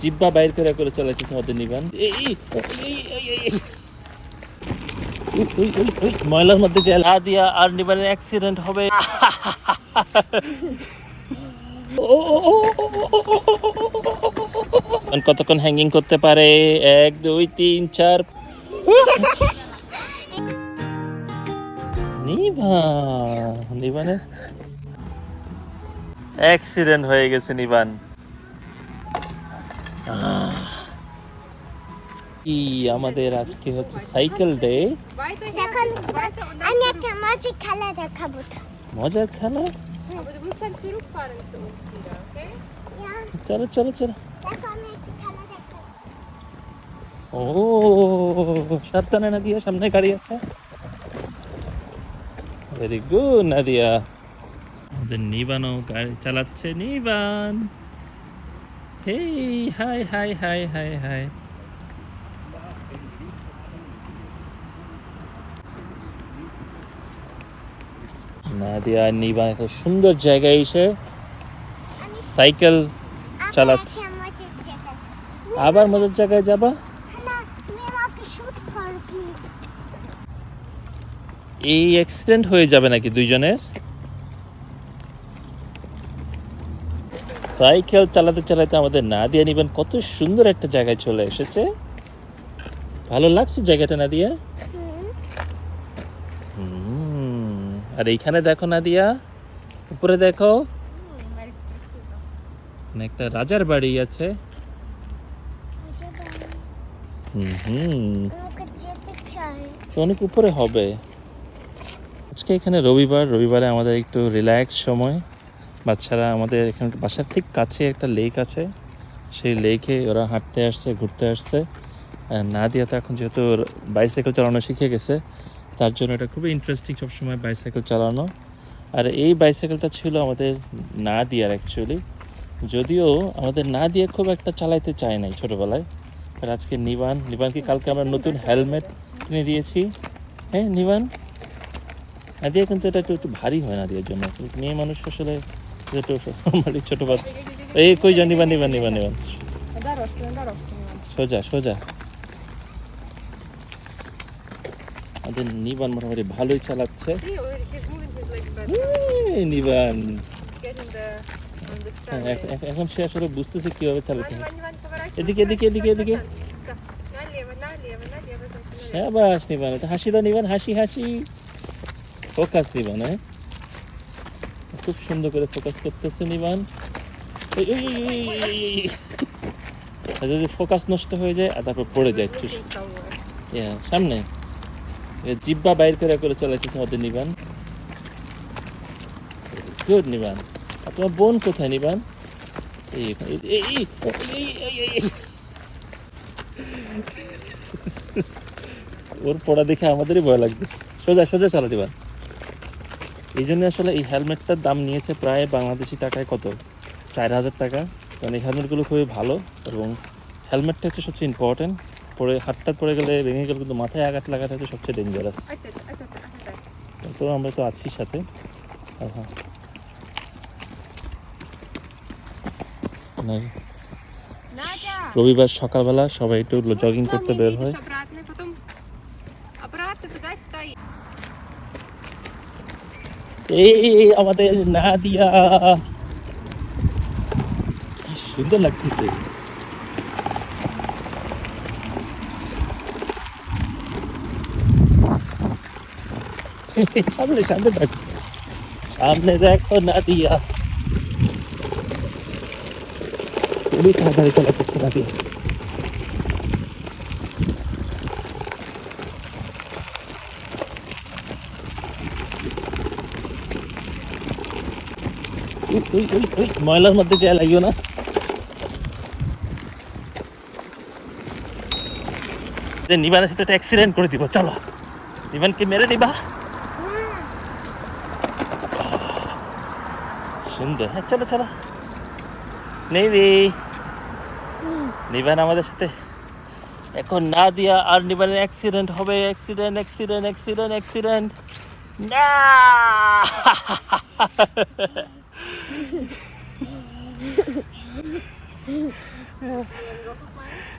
জিব্বা বাইর করে করে চালাইতেছে আমাদের নিবান ময়লার মধ্যে যে লা দিয়া আর নিবানের অ্যাক্সিডেন্ট হবে। কতক্ষণ হ্যাঙ্গিং করতে পারে এক দুই তিন চার নিভা নিবানের অ্যাক্সিডেন্ট হয়ে গেছে নিবান আহ। ই আমাদের আজকে হচ্ছে সাইকেল ডে। আমি একটা মাঝে খেলা দেখাবো মজার খেলা? চলো চলো চলো। ও সাবধানে না দিয়া সামনে গাড়ি আছে। Very good Nadia. আমাদের নিবানও গাড়ি চালাচ্ছে Niban. Hey hi hi hi hi hi Nadia আর নিবান একটা সুন্দর জায়গায় এসে সাইকেল চালাচ্ছে। আবার মজার জায়গায় যাবা? এই অ্যাক্সিডেন্ট হয়ে যাবে নাকি দুইজনের? সাইকেল চালাতে চালাতে আমাদের নাদিয়া নিবেন। কত সুন্দর একটা জায়গায় চলে এসেছে। ভালো লাগছে জায়গাটা নাদিয়া? হুম, আর এইখানে দেখো নাদিয়া। উপরে দেখো। একটা রাজার বাড়ি আছে। হুম অনেক উপরে হবে। আজকে এখানে রবিবার। রবিবারে আমাদের একটু রিল্যাক্স সময়। বাচ্চারা আমাদের এখানে বাসার ঠিক কাছে একটা লেক আছে। সেই লেকে ওরা হাঁটতে আসছে, ঘুরতে আসছে। আর নাদিয়া তো এখন যেহেতু বাইসাইকেল চালানো শিখে গেছে, তার জন্য এটা খুবই ইন্টারেস্টিং সবসময় বাইসাইকেল চালানো। আর এই বাইসাইকেলটা ছিল আমাদের না দিয়ার অ্যাকচুয়ালি যদিও আমাদের না দিয়ে খুব একটা চালাইতে চায় নাই ছোটোবেলায়। আর আজকে নিবান, নিবানকে কালকে আমরা নতুন হেলমেট কিনে দিয়েছি। হ্যাঁ নিবান? নাদিয়া কিন্তু এটা একটু একটু ভারী হয় নাদিয়ার জন্য। মেয়ে মানুষ আসলে ছোট মানে ছোট বাচ্চা। এই কই জানি বানি বানি বানি বানি সোজা সোজা। আমাদের নিবান মোটামুটি ভালোই চালাচ্ছে। নিবান। হ্যাঁ, এখন সে আসলে বুঝতেছে কীভাবে চালাতে হয়। এদিকে এদিকে এদিকে এদিকে। হ্যাঁ বাস নিবান হাসি দা নিবান, হাসি হাসি। ফোকাস, নিবান হ্যাঁ? খুব সুন্দর করে ফোকাস করতেছে নিবান এই, এই, এই, এই, এই, এই, এই, এই। আর যদি ফোকাস নষ্ট হয়ে যায় আর তারপর পড়ে যায় sauber. ইয়া, সামনে জিব্বা বাইর করে করে চালাইতেছে আমাদের নিবান গুড নিবান আর তোমার বোন কোথায় নিবান। ওর পড়া দেখে আমাদেরই ভয় লাগতেছে সোজা সোজা চালা দিবা এই জন্য আসলে এই হেলমেটটার দাম নিয়েছে প্রায় বাংলাদেশি টাকায় কত? চার হাজার টাকা। কারণ এই হেলমেটগুলো খুবই ভালো এবং হেলমেটটা হচ্ছে সবচেয়ে ইম্পর্টেন্ট পরে হাতটা পড়ে গেলে ভেঙে গেলে কিন্তু মাথায় আঘাত লাগাটা হচ্ছে সবচেয়ে ডেঞ্জারাস alter, alter, alter. তো আমরা তো আছি সাথে। হ্যাঁ রবিবার সকালবেলা সবাই একটু জগিং করতে বের হয়। এই আমাদের না দিয়া কি সুন্দর লাগতেছে সামনে সামনে দেখো সামনে দেখো না দিয়া খুবই তাড়াতাড়ি চালাতেছে না ময়লার মধ্যে যা লাগিও না। নিবানের সাথে একটা অ্যাক্সিডেন্ট করে দিব, চলো। নিবানকে মেরে নিবা। সুন্দর। হ্যাঁ চলো চলো। নেবি নিবান আমাদের সাথে। এখন না দিয়া আর নিবানের অ্যাক্সিডেন্ট হবে। অ্যাক্সিডেন্ট অ্যাক্সিডেন্ট অ্যাক্সিডেন্ট অ্যাক্সিডেন্ট না!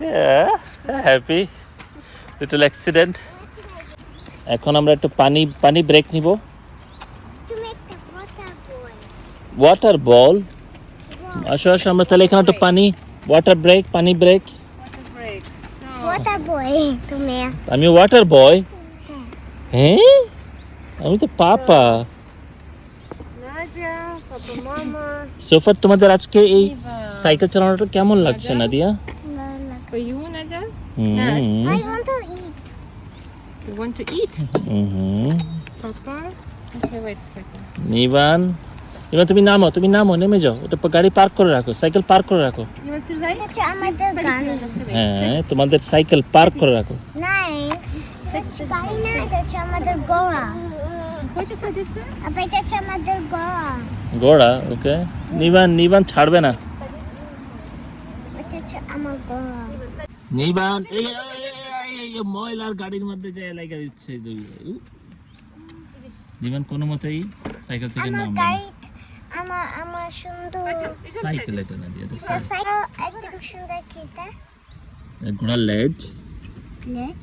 Yeah, happy. Little accident. এখন আমরা একটু পানি পানি ব্রেক নিব। ওয়াটার বল আসো আসো আমরা তাহলে এখানে একটু পানি ওয়াটার ব্রেক পানি ব্রেক আমি ওয়াটার বয় হ্যাঁ? আমি তো পাপা. সোফার তোমাদের আজকে এই সাইকেল চালানোটা কেমন লাগছে নাদিয়া? নিবান? এবার তুমি নামো তুমি নামো নেমে যাও। ওটা গাড়ি পার্ক করে রাখো সাইকেল পার্ক করে রাখো। হ্যাঁ তোমাদের সাইকেল পার্ক করে রাখো। না আমাদের কইতে সাজেছে ওকে নিবান নিবান ছাড়বে না। নিবান ময়লার গাড়ির মধ্যে যায় লাগা দিচ্ছে নিবান কোনো মতেই সাইকেল থেকে নামবে আমার সুন্দর। সাইকেল ঘোড়ার লেজ। লেজ?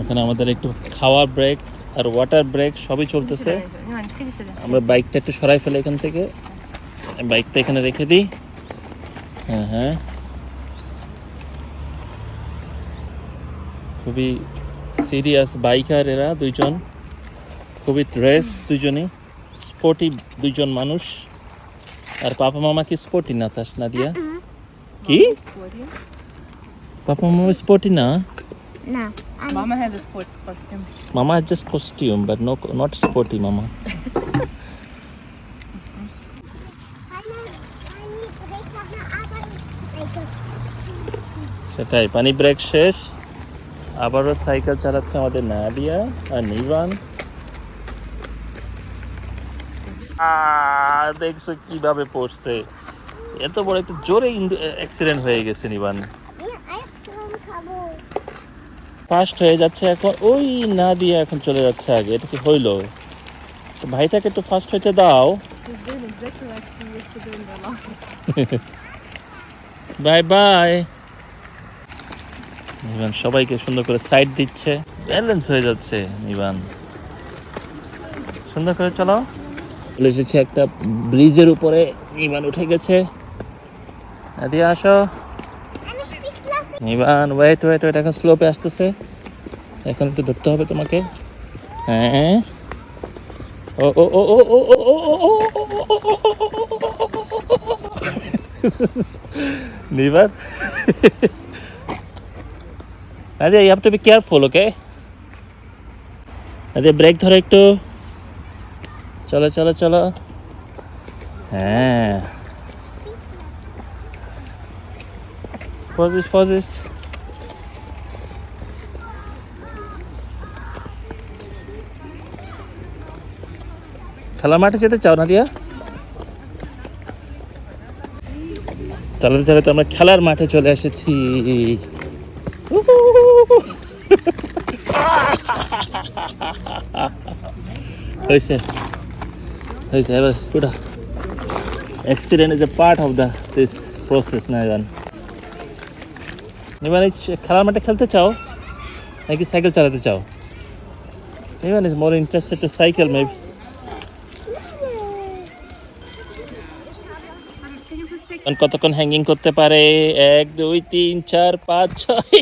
এখন আমাদের একটু খাওয়ার ব্রেক আর ওয়াটার ব্রেক সবই চলতেছে। আমরা বাইকটা একটু সরাই ফেলে এখান থেকে। বাইকটা এখানে রেখে দিই। হ্যাঁ হ্যাঁ। খুবই সিরিয়াস বাইকার এরা দুইজন। খুবই ড্রেস দুজনই স্পোর্টি দুইজন মানুষ। আর পাপা মামা কি স্পোর্টি না তাস না দিয়া কি Papa Mama is sporty now. Nah. No. I'm Mama has a sports costume. Mama has just costume, but no, not sporty, Mama. সেটাই পানি ব্রেক শেষ আবারও সাইকেল চালাচ্ছে আমাদের নাদিয়া আর নিবান দেখছ কীভাবে পড়ছে এত বড় একটা জোরে অ্যাক্সিডেন্ট হয়ে গেছে নিবান খাব। ফার্স্ট হয়ে যাচ্ছে এখন। ওই নাদিয়া এখন চলে যাচ্ছে আগে। এটা কি হইল? ভাইটাকে একটু ফার্স্ট হইতে দাও. বাই বাই নিবান সবাইকে সুন্দর করে সাইড দিচ্ছে। ব্যালেন্স হয়ে যাচ্ছে নিবান সুন্দর করে চলো। চলে এসেছে একটা ব্রিজের উপরে। নিবান উঠে গেছে। এদিকে আসো। নিবান ওয়েট ওয়েট ওয়েট এখন স্লোপে আসতেছে এখন একটু ধরতে হবে তোমাকে হ্যাঁ ও ও ও ও ও ও ও ও নিবার আরে you have to be careful okay আরে ব্রেক ধরো একটু চলো চলো চলো হ্যাঁ পজিস পজিস খেলার মাঠে যেতে চাও না দিয়া চালাতে চালাতে আমরা খেলার মাঠে চলে এসেছি। হয়েছে হয়েছে এবার ওটা accident is a part of the this process না জান এই খেলার মাঠে খেলতে চাও, নাকি সাইকেল চালাতে চাও? Niban is more interested to cycle maybe কতক্ষণ হ্যাঙ্গিং করতে পারে? এক, দুই, তিন, চার, পাঁচ, ছয়।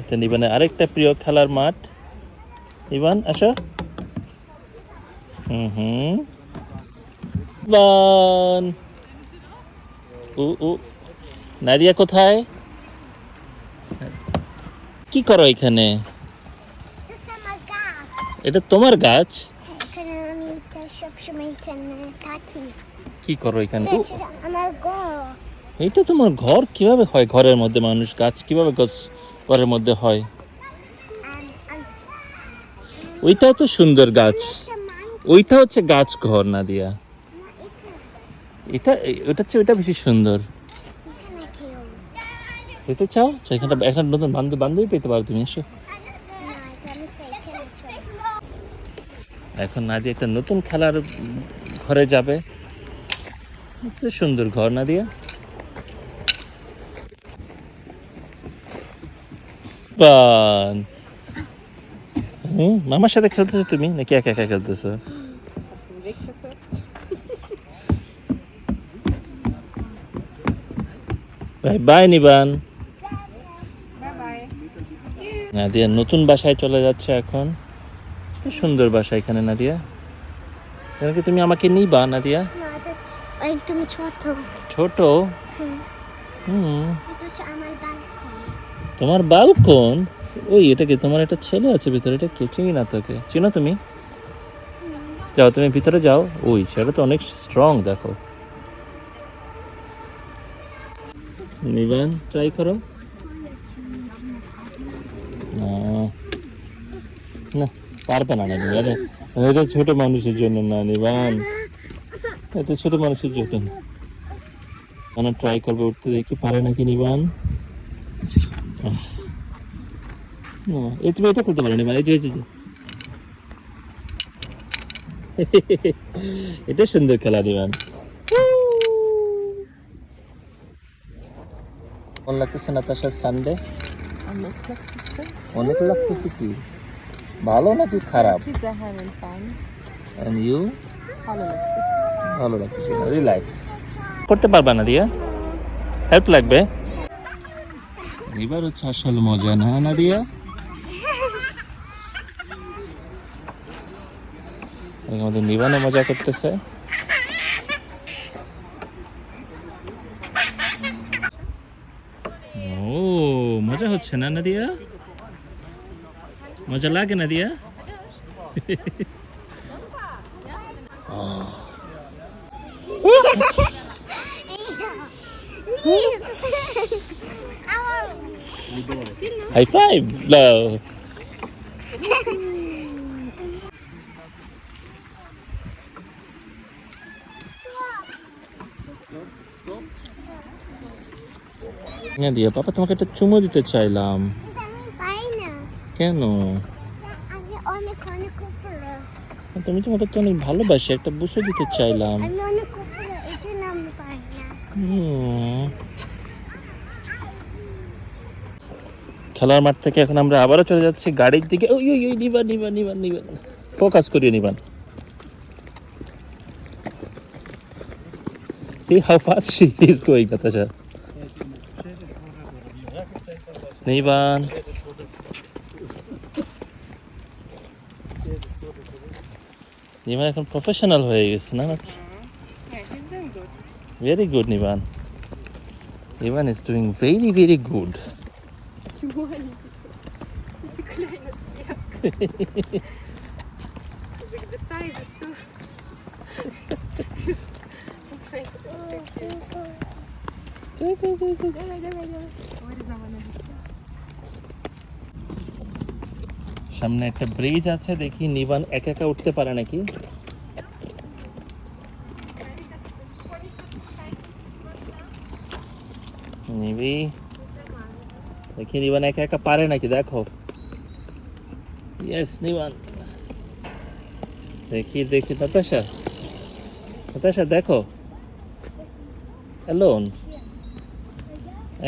এটা নিবানে আরেকটা প্রিয় খেলার মাঠ। নিবান আসো। হুম হুম। নাদিয়া কোথায়? কি করো এখানে? এটা তোমার গাছ? কি করো এখানে? এটা তোমার ঘর? কীভাবে হয় ঘরের মধ্যে মানুষ গাছ? কীভাবে গাছ ঘরের মধ্যে হয়? ওইটাও তো সুন্দর গাছ। ওইটা হচ্ছে গাছ ঘর না দিয়া এটা ওটা হচ্ছে, ওইটা বেশি সুন্দর। যেতে চাও এখানটা একটা নতুন বান্ধব বান্ধবী পেতে পারো তুমি এসো না, এখানে। এখন নাদি একটা নতুন খেলার ঘরে যাবে সুন্দর ঘর না দিয়া হুম, মামার সাথে খেলতেছো তুমি নাকি একা একা খেলতেছো. By bye Niban. নাদিয়া নতুন বাসায় চলে যাচ্ছে এখন। কি সুন্দর বাসা এখানে নাদিয়া। এখানে কি তুমি আমাকে নিবা নাদিয়া? একদম ছোট। ছোট? হ্যাঁ। হুম। তোমার বালকন ওই এটা কি তোমার একটা ছেলে আছে ভিতরে? এটা কে? চিনি না তোকে। চিনো তুমি? যাও তুমি ভিতরে যাও। ওই সেটা তো অনেক স্ট্রং দেখো। নিবান ট্রাই করো না না পারবে না না নিবান এটা ছোট মানুষের জন্য না নিবান এটা ছোট মানুষের জন্য মানে ট্রাই করবে উঠতে দেখি পারে নাকি নিবান না, এই তুমি এটা খেলতে পারো নিবান এই যে এই যে, এটা সুন্দর খেলা নিবান কেমন লাগতেছে নাতাশার সানডে অনেক লাগতেছে। অনেক লাগতেছে কি? ভালো নাকি খারাপ. এন্ড ইউ ভালো লাগতেছে ভালো রিল্যাক্স করতে পারবা না দিয়া? হেল্প লাগবে? এবার হচ্ছে আসল মজা না না দিয়া আমাদের নিবানে মজা করতেছে। ও মজা হচ্ছে না নাদিয়া? মজা লাগে না দিয়া হাই ফাইভ দাও হ্যাঁ দিয়া পাপা তোমাকে একটা চুমো দিতে চাইলাম আমি পাই না কেন? তুমি তোমাকে তো অনেক ভালোবাসি একটা বুসো দিতে চাইলাম। খেলার মাঠ থেকে এখন আমরা আবারও চলে যাচ্ছি গাড়ির দিকে। ওই ওই ওই নিবান নিবান নিবান নিবান। ফোকাস করিয়ে নিবান। See how fast she is going, Natasha. নিবান। নিবান এখন প্রফেশনাল হয়ে গেছে না Yeah, he's doing good. Very good Niban Niban is doing very very good Diese kleine Zwerg. সামনে একটা ব্রিজ আছে, দেখি নিবান একা একা উঠতে পারে নাকি? নিবি। দেখি নিবান একা একা পারে নাকি, দেখো। ইয়েস নিবান। দেখি দেখি, নাতাশা। নাতাশা, দেখো। অ্যালোন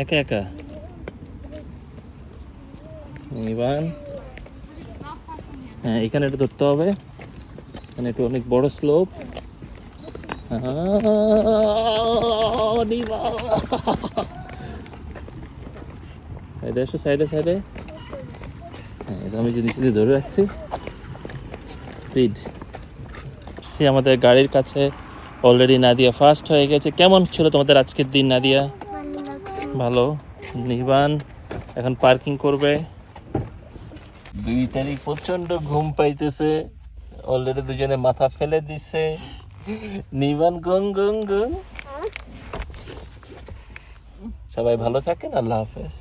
একা একা। নিবান। হ্যাঁ এখানে এটা ধরতে হবে। এখানে একটু অনেক বড় স্লোপ সাইডে আসো সাইডে সাইডে হ্যাঁ এটা আমি যে নিচে ধরে রাখছি। স্পিড সে আমাদের গাড়ির কাছে অলরেডি নাদিয়া ফার্স্ট হয়ে গেছে। কেমন ছিল তোমাদের আজকের দিন নাদিয়া? ভালো নিবান এখন পার্কিং করবে। দুই তারিখ প্রচণ্ড ঘুম পাইতেছে। অলরেডি দুজনে মাথা ফেলে দিছে। নিবান, গং গং গং। সবাই ভালো থাকেন, আল্লাহ হাফেজ।